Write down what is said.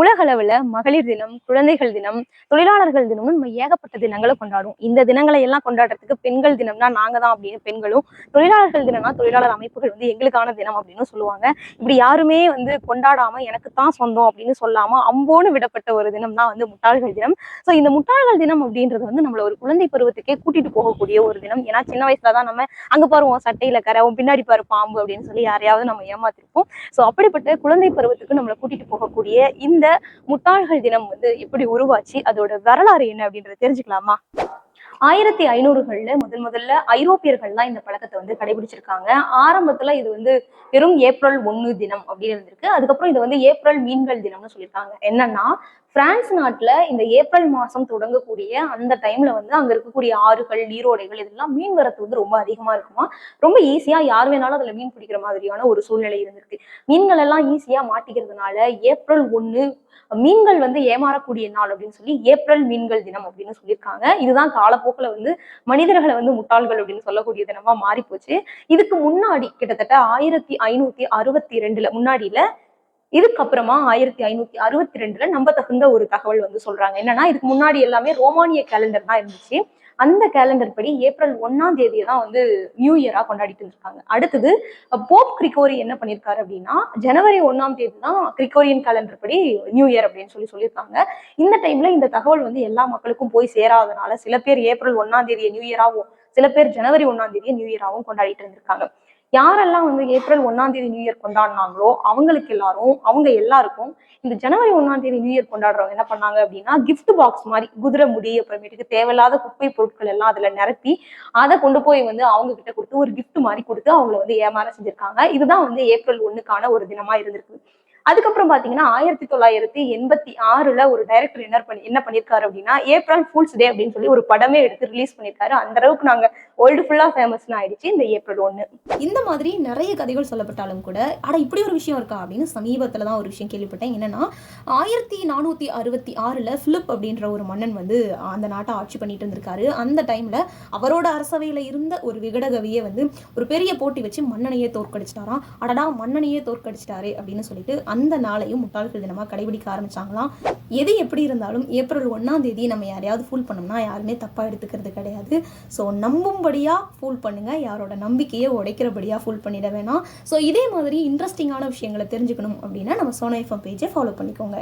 உலகளவில் மகளிர் தினம் குழந்தைகள் தினம் தொழிலாளர்கள் தினம்னு நம்ம ஏகப்பட்ட தினங்களை கொண்டாடுவோம். இந்த தினங்களை எல்லாம் கொண்டாடுறதுக்கு பெண்கள் தினம்னா நாங்க தான் அப்படின்னு பெண்களும் தொழிலாளர்கள் தினம்னா தொழிலாளர் அமைப்புகள் வந்து எங்களுக்கான தினம் அப்படின்னு சொல்லுவாங்க. இப்படி யாருமே வந்து கொண்டாடாம எனக்கு தான் சொந்தம் அப்படின்னு சொல்லாம அம்போன்னு விடப்பட்ட ஒரு தினம் தான் வந்து முட்டாள்கள் தினம். ஸோ இந்த முட்டாள்கள் தினம் அப்படின்றது வந்து நம்மள ஒரு குழந்தை பருவத்துக்கே கூட்டிட்டு போகக்கூடிய ஒரு தினம். ஏன்னா சின்ன வயசுல தான் நம்ம அங்க பாருவோம் சட்டையில கரை உன் பின்னாடி பாரு பாம்பு அப்படின்னு சொல்லி யாரையாவது நம்ம ஏமாத்திருப்போம். ஸோ அப்படிப்பட்ட குழந்தை பருவத்துக்கு நம்மளை கூட்டிட்டு போகக்கூடிய இந்த முட்டாள்கள் தினம் வந்து எப்படி உருவாச்சு? அதோட வரலாறு என்ன அப்படின்றத தெரிஞ்சுக்கலாமா? ஆயிரத்தி ஐநூறுகள்ல முதல் முதல்ல ஐரோப்பியர்கள்லாம் இந்த பழக்கத்தை வந்து கடைபிடிச்சிருக்காங்க. ஆரம்பத்துல இது வந்து வெறும் ஏப்ரல் ஒண்ணு தினம் அப்படின்னு இருந்திருக்கு. அதுக்கப்புறம் இது வந்து ஏப்ரல் மீன்கள் தினம்னு சொல்லியிருக்காங்க. என்னன்னா பிரான்ஸ் நாட்டுல இந்த ஏப்ரல் மாசம் தொடங்கக்கூடிய அந்த டைம்ல வந்து அங்க இருக்கக்கூடிய ஆறுகள் நீரோடைகள் இதெல்லாம் மீன் வரத்து வந்து ரொம்ப அதிகமா இருக்குமா? ரொம்ப ஈஸியா யார் வேணாலும் அதுல மீன் பிடிக்கிற மாதிரியான ஒரு சூழ்நிலை இருந்திருக்கு. மீன்கள் எல்லாம் ஈஸியா மாட்டிக்கிறதுனால ஏப்ரல் ஒண்ணு மீன்கள் வந்து ஏமாறக்கூடிய நாள் அப்படின்னு சொல்லி ஏப்ரல் மீன்கள் தினம் அப்படின்னு சொல்லியிருக்காங்க. இதுதான் காலப்போக்கில் வந்து மனிதர்களை வந்து முட்டாள்கள் அப்படின்னு சொல்லக்கூடிய தினமா மாறி போச்சு இதுக்கு முன்னாடி கிட்டத்தட்ட ஆயிரத்தி ஐநூத்தி அறுபத்தி ரெண்டுல முன்னாடியில இதுக்கப்புறமா ஆயிரத்தி ஐநூத்தி அறுபத்தி ரெண்டுல நம்ப தகுந்த ஒரு தகவல் வந்து சொல்றாங்க. என்னன்னா இதுக்கு முன்னாடி எல்லாமே ரோமானிய கேலண்டர் தான் இருந்துச்சு. அந்த கேலண்டர் படி ஏப்ரல் ஒன்னாம் தேதியை தான் வந்து நியூ இயரா கொண்டாடிட்டு இருந்திருக்காங்க அடுத்தது போப் கிரிகோரி என்ன பண்ணியிருக்காரு அப்படின்னா ஜனவரி ஒன்னாம் தேதி தான் கிரிகோரியன் கேலண்டர் படி நியூ இயர் அப்படின்னு சொல்லி சொல்லியிருக்காங்க. இந்த டைம்ல இந்த தகவல் வந்து எல்லா மக்களுக்கும் போய் சேராதனால சில பேர் ஏப்ரல் ஒன்னாம் தேதியை நியூ இயராகவும் சில பேர் ஜனவரி ஒன்னாம் தேதியை நியூ இயராகவும் கொண்டாடிட்டு இருந்திருக்காங்க. யாரெல்லாம் வந்து ஏப்ரல் ஒன்னாம் தேதி நியூ இயர் கொண்டாடினாங்களோ அவங்களுக்கு எல்லாரும் அவங்க எல்லாருக்கும் இந்த ஜனவரி ஒன்னாம் தேதி நியூ இயர் கொண்டாடுறவங்க என்ன பண்ணாங்க அப்படின்னா கிஃப்ட் பாக்ஸ் மாதிரி குதிரை முடி அப்புறமேட்டுக்கு தேவையில்லாத குப்பை பொருட்கள் எல்லாம் அதுல நிரப்பி அதை கொண்டு போய் வந்து அவங்க கிட்ட கொடுத்து ஒரு கிஃப்ட் மாதிரி கொடுத்து அவங்கள வந்து ஏமாற செஞ்சிருக்காங்க. இதுதான் வந்து ஏப்ரல் ஒன்னுக்கான ஒரு தினமா இருந்திருக்கு. அதுக்கப்புறம் பாத்தீங்கன்னா ஆயிரத்தி தொள்ளாயிரத்தி எண்பத்தி ஆறுல ஒரு டைரக்டர் என்ன பண்ணி என்ன பண்ணிருக்காரு அப்படின்னா ஏப்ரல் ஃபுல்ஸ் டே அப்படின்னு சொல்லி ஒரு படமே எடுத்து ரிலீஸ் பண்ணிருக்காரு. அந்த அளவுக்கு நாங்க வேர்ல்டு ஃபுல்லாக ஃபேமஸ்னு ஆயிடுச்சு இந்த ஏப்ரல் ஒன்று இந்த மாதிரி நிறைய கதைகள் சொல்லப்பட்டாலும் கூட ஆனால் இப்படி ஒரு விஷயம் இருக்கா அப்படின்னு சமீபத்தில் தான் ஒரு விஷயம் கேள்விப்பட்டேன். என்னன்னா ஆயிரத்தி நானூற்றி அறுபத்தி ஆறில் ஃபிலிப் அப்படின்ற ஒரு மன்னன் வந்து அந்த நாட்டை ஆட்சி பண்ணிட்டு இருந்திருக்காரு. அந்த டைமில் அவரோட அரசவையில் இருந்த ஒரு விகடகவியை வந்து ஒரு பெரிய போட்டி வச்சு மன்னனையே தோற்கடிச்சிட்டாராம். அடடா மன்னனையே தோற்கடிச்சிட்டாரே அப்படின்னு சொல்லிட்டு அந்த நாளையும் முட்டாள்கள் தினமாக கடைபிடிக்க ஆரம்பிச்சாங்களாம். எது எப்படி இருந்தாலும் ஏப்ரல் ஒன்றாம் தேதி நம்ம யாரையாவது ஃபூல் பண்ணோம்னா யாருமே தப்பாக எடுத்துக்கிறது கிடையாது. ஸோ நம்பும்படியாக ஃபூல் பண்ணுங்க யாரோட நம்பிக்கையை உடைக்கிறபடியாக ஃபூல் பண்ணிட வேணாம். ஸோ இதே மாதிரி இன்ட்ரெஸ்டிங்கான விஷயங்களை தெரிஞ்சுக்கணும் அப்படின்னா நம்ம சோனா எஃப்எம் பேஜை ஃபாலோ பண்ணிக்கோங்க.